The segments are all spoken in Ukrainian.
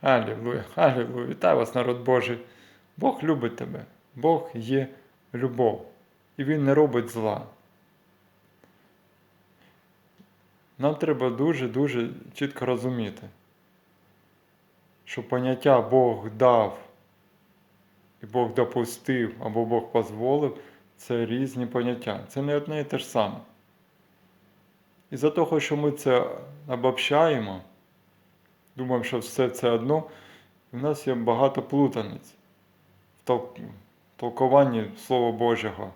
Алілуя, алілуя. Вітаю вас, народ Божий. Бог любить тебе. Бог є любов. І Він не робить зла. Нам треба дуже-дуже чітко розуміти, що поняття Бог дав і Бог допустив або Бог дозволив це різні поняття. Це не одне і те ж саме. І за того, що ми це обобщаємо, думаємо, що все це одно, в нас є багато плутаниць в тол- толкуванні Слова Божого.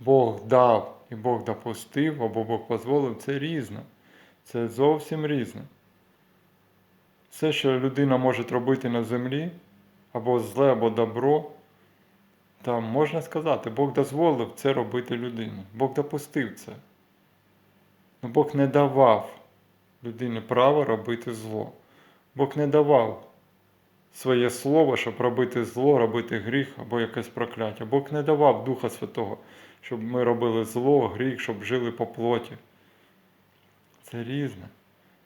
Бог дав і Бог допустив, або Бог дозволив, це різне. Це зовсім різне. Все, що людина може робити на землі, або зле, або добро, там можна сказати, Бог дозволив це робити людині. Бог допустив це. Но Бог не давав людині право робити зло. Бог не давав своє слово, щоб робити зло, робити гріх або якесь прокляття. Бог не давав Духа Святого, щоб ми робили зло, гріх, щоб жили по плоті. Це різне.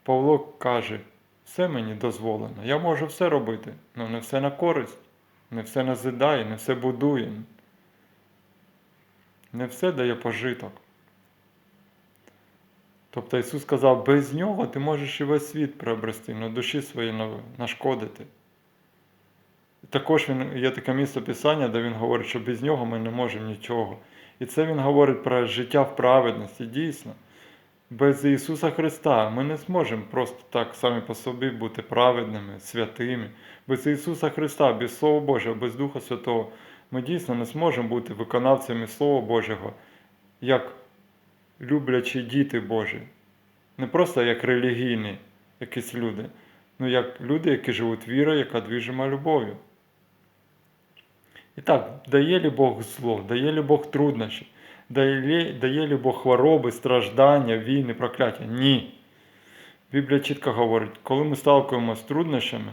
Павло каже, все мені дозволено. Я можу все робити, але не все на користь, не все назидає, не все будує, не все дає пожиток. Тобто Ісус сказав, без нього ти можеш і весь світ приобрести, але душі своїй нашкодити. Також він, є таке місце Писання, де він говорить, що без нього ми не можемо нічого. І це він говорить про життя в праведності. Дійсно, без Ісуса Христа ми не зможемо просто так самі по собі бути праведними, святими. Без Ісуса Христа, без Слова Божого, без Духа Святого, ми дійсно не зможемо бути виконавцями Слова Божого, як люблячі діти Божі. Не просто як релігійні якісь люди, ну як люди, які живуть вірою, яка двіжима любов'ю. І так, дає ли Бог зло, дає ли Бог труднощі, дає, дає ли Бог хвороби, страждання, війни, прокляття? Ні. Біблія чітко говорить, коли ми сталкуємося з труднощами,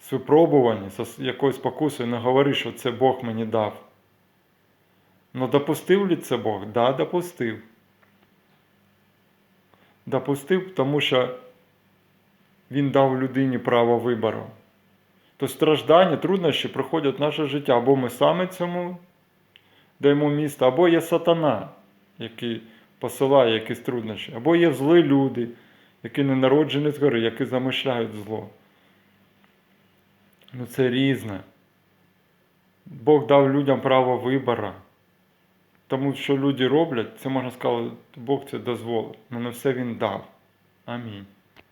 з випробуванням, з якоюсь покусою, не говори, що це Бог мені дав. Ну допустив ли це Бог? Да, допустив. Допустив, тому що Він дав людині право вибору. То страждання, труднощі приходять в наше життя, або ми саме цьому даємо місто, або є сатана, який посилає якісь труднощі, або є злі люди, які не народжені згори, які замишляють зло. Ну це різне. Бог дав людям право вибору. Тому що люди роблять, це можна сказати, Бог це дозволив. але не все він дав. Амінь.